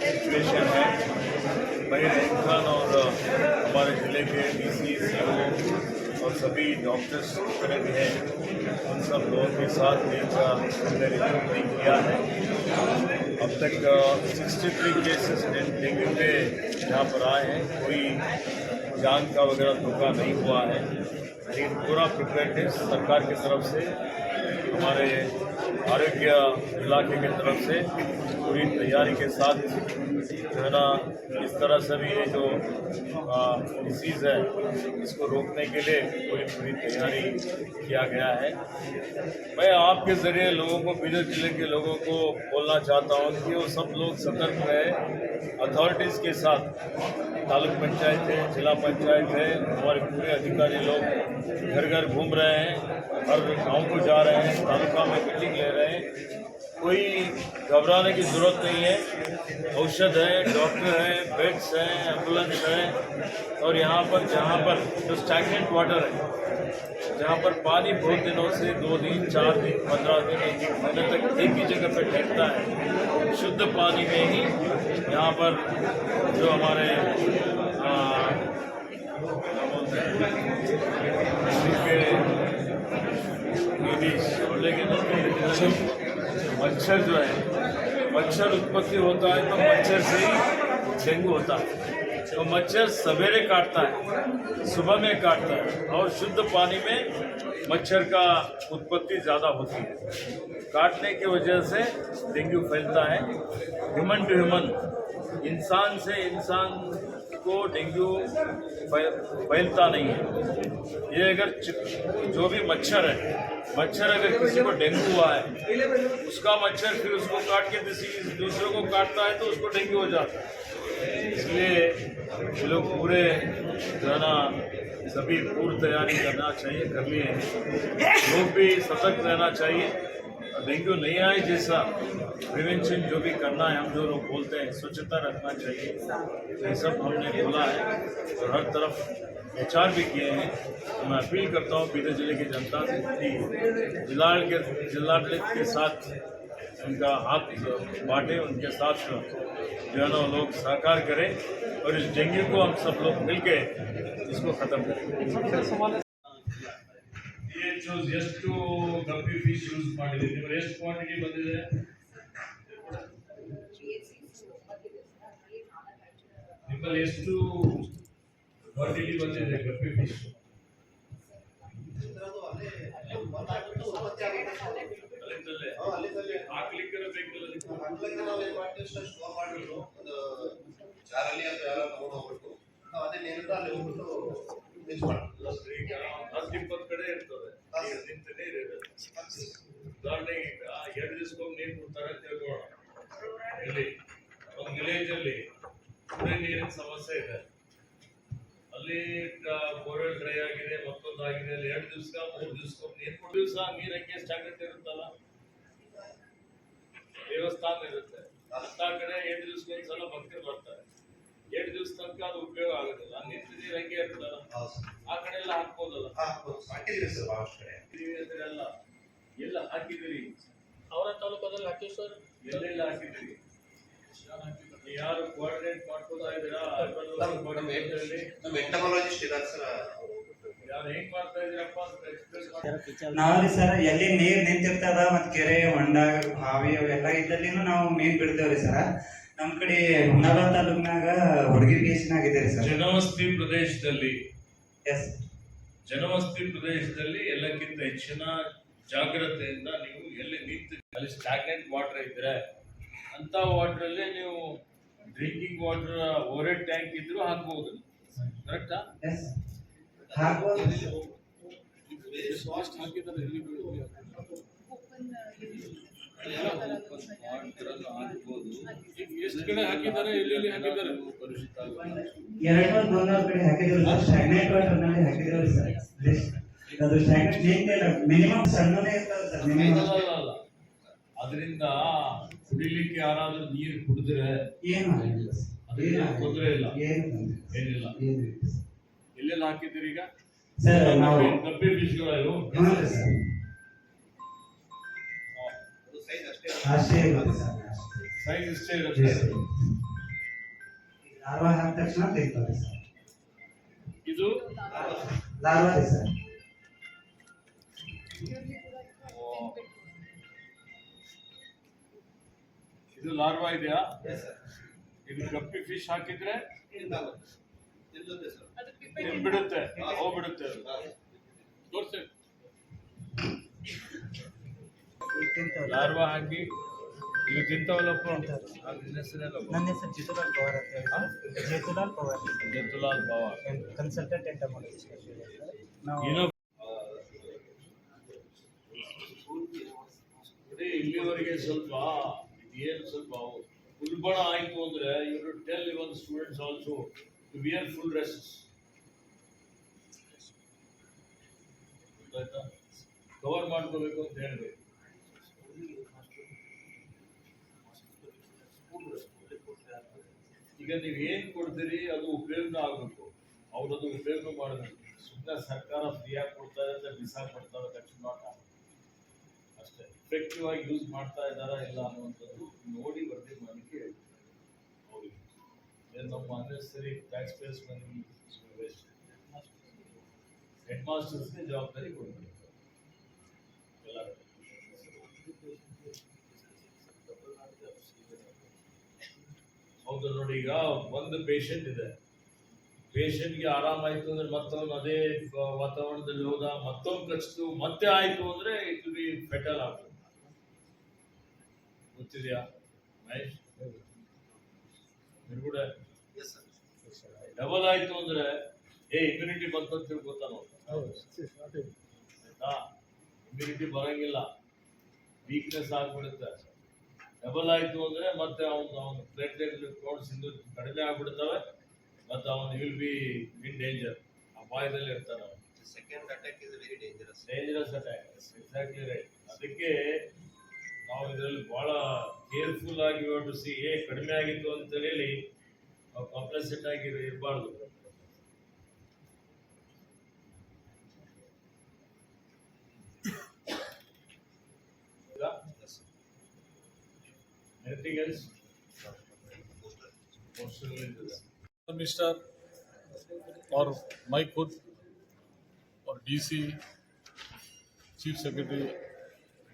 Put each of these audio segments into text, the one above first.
Situation है। भाई रहीम खान और हमारे ज़िले के डी सी और सभी डॉक्टर्स जितने भी हैं। उन सब लोगों के साथ एक हमने नहीं किया है। अब तक सिक्सटी थ्री केसेस डेंगू के यहाँ पर आए हैं। कोई जान का वगैरह धोखा नहीं हुआ है। लेकिन पूरा प्रिपरेटिव सरकार की तरफ़ से, हमारे आरोग्य इलाके की तरफ़ से पूरी तैयारी के साथ जो है ना, इस तरह से भी ये जो डिसीज़ है, इसको रोकने के लिए पूरी पूरी तैयारी किया गया है। मैं आपके ज़रिए लोगों को बीदर ज़िले के लोगों को बोलना चाहता हूँ कि वो सब लोग सतर्क रहे। अथॉरिटीज़ के साथ तालुक पंचायत है, जिला पंचायत है, हमारे पूरे अधिकारी लोग घर घर घूम रहे हैं, हर गाँव को जा रहे हैं, तालुका में मीटिंग ले रहे हैं। कोई घबराने की ज़रूरत नहीं है। औषध है डॉक्टर है बेड्स हैं एंबुलेंस है। और यहाँ पर जहाँ पर जो स्टैगनेंट वाटर है जहाँ पर पानी बहुत दिनों से दो दिन चार दिन पंद्रह दिन एक महीने तक एक ही जगह पर ठहरता है। शुद्ध पानी में ही यहाँ पर जो हमारे आ, लेकिन मच्छर जो है, मच्छर उत्पत्ति होता है तो मच्छर से ही डेंगू होता है। तो मच्छर सवेरे काटता है, सुबह में काटता है और शुद्ध पानी में मच्छर का उत्पत्ति ज़्यादा होती है। काटने की वजह से डेंगू फैलता है। ह्यूमन टू ह्यूमन इंसान से इंसान को डेंगू फैलता नहीं है। ये अगर जो भी मच्छर है, मच्छर अगर किसी को डेंगू हुआ है, उसका मच्छर फिर उसको काट के किसी दूसरे को काटता है तो उसको डेंगू हो जाता है। इसलिए लोग पूरे जो ना सभी पूर्व तैयारी करना चाहिए कर लिए हैं। लोग भी सतर्क रहना चाहिए। डेंगू नहीं आए, जैसा प्रिवेंशन जो भी करना है, हम जो लोग बोलते हैं, स्वच्छता रखना चाहिए। तो ये सब हमने बोला है और हर तरफ़ विचार भी किए हैं। तो मैं अपील करता हूँ बीदर ज़िले की जनता से कि जिला के जिलाडलित के साथ उनका हाथ बांटे, उनके साथ जो है ना, लोग सहकार करें और इस डेंगू को हम सब लोग मिलके इसको ख़त्म करें। ಎಚ್ ಎಷ್ಟು ಗಪ್ಪಿ ಫಿಶ್ ಯೂಸ್ ಮಾಡಿದ್ದೀರಿ ನಿಮ್ಮ ಎಷ್ಟು ಕ್ವಾಂಟಿಟಿ ಬಂದಿದೆ? ನಿಮ್ಮಲ್ಲಿ ಎಷ್ಟು ಕ್ವಾಂಟಿಟಿ ಬಂದಿದೆ ಗಪ್ಪಿ ಫಿಶ್ ಹಾಕ್ಲಿಕ್ಕೆ ಬೇಕಿಲ್ಲ ಹೋಗ್ಬಿಟ್ಟು ನಾವು ಅದೇ ಅಲ್ಲಿ ಹೋಗ್ಬಿಟ್ಟು ಮಿಸ್ ಮಾಡ್ತೀವಿ ಇಪ್ಪತ್ತು ಕಡೆ ಇರ್ತದೆ. ನೀರು ನಿಂತ ನೀರು ಎರಡು ಅಂತ ಇಲ್ಲಿ ಒಂದು ನೀರಿನ ಸಮಸ್ಯೆ ಇದೆ ಅಲ್ಲಿ ಬೋರ್ವೆಲ್ ಡ್ರೈ ಆಗಿದೆ ಮತ್ತೊಂದು ಆಗಿದೆ ಅಲ್ಲಿ ಎರಡು ಮೂರು ನೀರು ಮೂರು ಇರುತ್ತಲ್ಲ ದೇವಸ್ಥಾನ ಇರುತ್ತೆ ಅಂತ ಕಡೆ ಎಂಟು ದಿವಸಕ್ಕೊಂದು ಸಲ ಭಕ್ತರು ಬರ್ತಾರೆ ಎಂಟು ದಿವಸ ತನಕ ಅದು ಉಪಯೋಗ ಆಗೋದಿಲ್ಲ. ನಿಂತ ನೀರು ಹಂಗೆ ಇರ್ತದಲ್ಲ ಆ ಕಡೆ ಎಲ್ಲ ಹಾಕ್ಬೋದಲ್ಲ? ಹಾಕಿದ್ದೀವಿ ಸರ್ ಬಹಳಷ್ಟು ಕಡೆ. ಹಾಕಿದೀವಿ ಅಂದ್ರೆಲ್ಲ ಎಲ್ಲ ಹಾಕಿದಿರಿ ಅವರ ತಾಲೂಕದಲ್ಲಿ ಹಾಕಿವಿ ಸರ್. ಎಲ್ಲೆಲ್ಲ ಹಾಕಿದಿರಿ ಯಾರು ಕೋಆರ್ಡಿನೇಟ್ ಮಾಡ್ಕೋತಾ ಇದ್ದೀರಾ ನಮ್ಮ ಎಂಟಮಾಲಜಿಸ್ಟ್ ಇದ್ದಾರೆ ಸರ್. ನಾವಲ್ಲಿ ಸರ್ ಎಲ್ಲಿ ನೀರ್ ನಿಂತಿರ್ತದ ಮತ್ ಕೆರೆ ಹೊಂಡ ಬಾವಿ ಅವೆಲ್ಲ ಇದ್ದಲ್ಲಿನು ನಾವು ಮೀನ್ ಬಿಡ್ತೇವ್ರಿ ಸರ್. ನಮ್ ಕಡೆ ಹುನ್ನಾಳ ತಾಲೂಕ್ನಾಗ ಹುಡುಗಿ ಬೀಚ್ನಾಗ ಇದೆ ಸರ್. ಜನವಸತಿ ಪ್ರದೇಶದಲ್ಲಿ ಎಸ್ ಜನವಸತಿ ಪ್ರದೇಶದಲ್ಲಿ ಎಲ್ಲಕ್ಕಿಂತ ಹೆಚ್ಚಿನ ಜಾಗ್ರತೆಯಿಂದ ನೀವು ಎಲ್ಲಿ ನಿಂತು ಅಲ್ಲಿ ಸ್ಟಾಗ್ನೆಂಟ್ ವಾಟರ್ ಇದ್ರೆ ಅಂತ ವಾಟರ್ ಅಲ್ಲಿ ನೀವು ಡ್ರಿಂಕಿಂಗ್ ವಾಟರ್ ಓರೆ ಟ್ಯಾಂಕ್ ಇದ್ರೂ ಹಾಕ್ಬೋದು. ಕರೆಕ್ಟಾ ಎಸ್ ಹಾಕ್ಬೋದು. ಎಷ್ಟು ಕಡೆ ಅದರಿಂದ ಕುಡಿಲಿಕ್ಕೆ ಯಾರಾದ್ರೂ ನೀರು ಕುಡಿದ್ರೆ ತೊಂದರೆ ಇಲ್ಲ. ಏನಿಲ್ಲ. ಏನಿಲ್ಲ ಎಲ್ಲೆಲ್ಲ ಹಾಕಿದ್ದೀರಿ ಈಗ? ಸರ್ ನಾವು ಕಪ್ಪೆ ಬೀಜಗಳು ಆಶಯ ಇರುತ್ತೆ. ಸರ್ ಸೈಜ್ ಇಷ್ಟೇ ಲಾರ್ವಾ ಹಾಕಿದ ತಕ್ಷಣ ತೆಗಿತಾರೆ ಸರ್. ಇದು? Larva sir. ಇದು ಲಾರ್ವಾ ಇದೆಯಾ? ಇದು ಕಪ್ಪಿ ಫಿಶ್ ಹಾಕಿದ್ರೆ? ಬಿಡುತ್ತೆ. ಹೋಗ್ಬಿಡುತ್ತೆ ತೋರಿಸಿ. ಲಾರ್ವಾ ಹಾಕಿ? ಇವು ತಿಂತಾವಲ್ಲಪ್ಪ ನನ್ನ ಹೆಸರು ಜಿತುಲಾಲ್ ಪವಾರ್ ಅಂತ ಹೇಳಿ ಜಿತುಲಾಲ್ ಪವಾರ್. ಜಿತುಲಾಲ್ ಪವಾರ್. ಕನ್ಸಲ್ಟೆಂಟ್ ಅಂತ ಸರ್? ನಾವು ಇಲ್ಲಿವರೆಗೆ ಸ್ವಲ್ಪ ಏನು ಸ್ವಲ್ಪ ಉಲ್ಬಣ ಆಯಿತು ಅಂದ್ರೆ ಇವರು tell even students also to wear full rest ಗೊತ್ತಾಯ್ತಾ? ಕವರ್ ಮಾಡ್ಕೋಬೇಕು ಅಂತ ಹೇಳ್ಬೇಕು. ಈಗ ನೀವು ಏನು ಕೊಡ್ತೀರಿ, ಅದು ಉಪಯೋಗ ಆಗಬೇಕು. ಅದು ಉಪಯೋಗ ಮಾಡಬೇಕು ಸುಮ್ಮನೆ ಸರ್ಕಾರ ಫ್ರೀಯಾಗಿ ಕೊಡ್ತಾರೆ ಅಂತ ಬಿಸಾಕ್ಬಿಡ್ತಾರೆ ತಕ್ಷಣ ಅಷ್ಟೇ. ಎಫೆಕ್ಟಿವ್ ಆಗಿ ಯೂಸ್ ಮಾಡ್ತಾ ಇದ್ದಾರಾ ಇಲ್ಲ ಅನ್ನುವಂಥದ್ದು ನೋಡಿ ವರದಿ ಮಾಡಲಿಕ್ಕೆ ಹೇಳಿ ಅವ್ರಿಗೆ. ಏನು ನಮ್ಮ unnecessary tax pays money waste head ಮಾಸ್ಟರ್ಸ್ಗೆ ಜವಾಬ್ದಾರಿ ಕೊಡಬೇಕು ಎಲ್ಲ ಹೌದು ನೋಡಿ ಈಗ ಒಂದು ಪೇಷಂಟ್ ಇದೆ. ಪೇಷಂಟ್ಗೆ ಆರಾಮಾಯ್ತು ಅಂದ್ರೆ ಮತ್ತೊಂದು ಅದೇ ವಾತಾವರಣದಲ್ಲಿ ಹೋದ ಮತ್ತೊಂದು ಕಚ್ತು ಮತ್ತೆ ಆಯ್ತು ಅಂದ್ರೆ ಇಟ್ ಬಿ ಫೆಟಲ್ ಆಗ್ತದೆ ಗೊತ್ತಿದೆಯಾ ಮಹೇಶ್? ನೀವು ಕೂಡ ಡಬಲ್ ಆಯ್ತು ಅಂದ್ರೆ ಏ ಇಮ್ಯುನಿಟಿ ಬಂತಂತ ತಿಳ್ಕೊತಾನ ಆಯ್ತಾ. ಇಮ್ಯುನಿಟಿ ಬರಂಗಿಲ್ಲ. ವೀಕ್ನೆಸ್ ಆಗ್ಬಿಡುತ್ತೆ. ಡಬಲ್ ಆಯಿತು ಅಂದ್ರೆ ಮತ್ತೆ ಅವನು ಅವನ ಪ್ಲೇಟ್ಲೆಟ್ ಕೌಂಟ್ಸ್ ಇಂದು ಕಡಿಮೆ ಆಗಿಬಿಡ್ತವೆ. ಮತ್ತೆ ಅವನು ವಿಲ್ ಬಿ ಇನ್ ಡೇಂಜರ್ ಅಪಾಯದಲ್ಲಿ ಇರ್ತಾನೆ ಅವನು. Second attack is very dangerous dangerous attack exactly right ಅದಕ್ಕೆ ನಾವು ಇದರಲ್ಲಿ ಬಹಳ ಕೇರ್ಫುಲ್ ಆಗಿ ಟು ಸಿ ಏ ಕಡಿಮೆ ಆಗಿತ್ತು ಅಂತ ಹೇಳಿ ನಾವು ಕಾಂಪ್ಲೆಸೆಂಟ್ ಆಗಿ ಇರಬಾರ್ದು. Anything और मैं खुद और डीसी चीफ सेक्रेटरी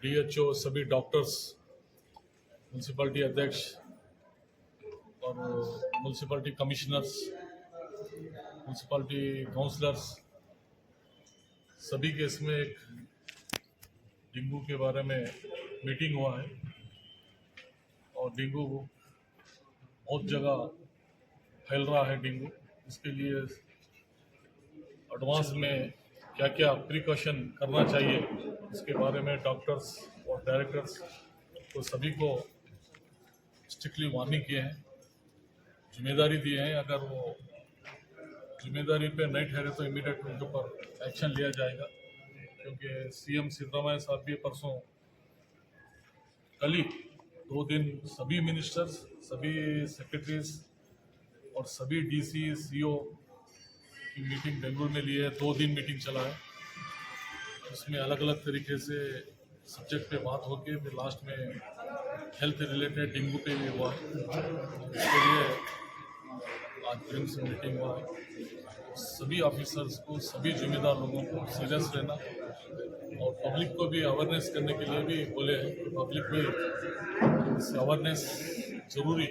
डीएचओ सभी डॉक्टर्स म्यूनसिपलिटी अध्यक्ष, और म्यूनसिपलिटी कमिश्नर्स म्यूनसिपलिटी काउंसलर्स सभी के इसमें एक डेंगू के बारे में मीटिंग हुआ है। और डेंगू बहुत जगह फैल रहा है डेंगू। इसके लिए एडवांस में क्या क्या प्रिकॉशन करना चाहिए, इसके बारे में डॉक्टर्स और डायरेक्टर्स को सभी को स्ट्रिक्टली वार्निंग किए हैं। ज़िम्मेदारी दिए हैं, अगर वो ज़िम्मेदारी पे नहीं ठहरे तो इमीडिएट उनके ऊपर एक्शन लिया जाएगा। क्योंकि सीएम सिद्धरामैया साहब भी परसों कल ही दो दिन सभी मिनिस्टर्स सभी सेक्रेटरीज और सभी डीसी सीओ की मीटिंग बेंगलुरु में लिए है। दो दिन मीटिंग चला है। उसमें अलग अलग तरीके से सब्जेक्ट पे बात होके फिर लास्ट में हेल्थ रिलेटेड डेंगू पे भी हुआ। इसके लिए आज प्रिंस मीटिंग हुआ सभी ऑफिसर्स को, सभी जिम्मेदार लोगों को सीरियस रहना और पब्लिक को भी अवेयरनेस करने के लिए भी बोले हैं। पब्लिक इस अवेयरनेस ज़रूरी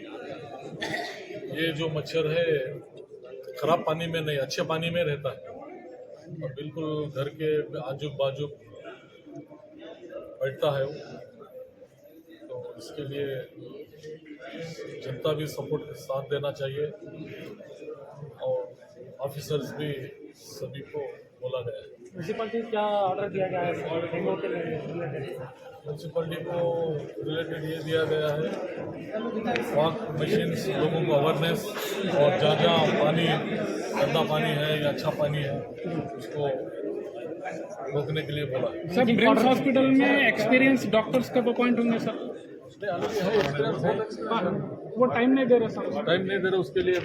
ये जो मच्छर है, खराब पानी में नहीं, अच्छे पानी में रहता है। और बिल्कुल घर के आजू बाजू बैठता है वो। तो इसके लिए जनता भी सपोर्ट साथ देना चाहिए। और ऑफिसर्स भी सभी को बोला गया है। म्यूनसिपलिटी क्या ऑर्डर दिया गया है? डेंगू के रिलेटेड म्यूनसिपलिटी को रिलेटेड ये दिया गया है। फॉग मशीन्स लोगों को अवेयरनेस और जहाँ जहाँ पानी गंदा पानी है या अच्छा पानी है उसको रोकने के लिए बोला। सर ब्रिम्स हॉस्पिटल में एक्सपीरियंस डॉक्टर्स कब अपॉइंट होंगे सर हाँ, वो टाइम नहीं दे रहे सर टाइम नहीं दे रहे उसके लिए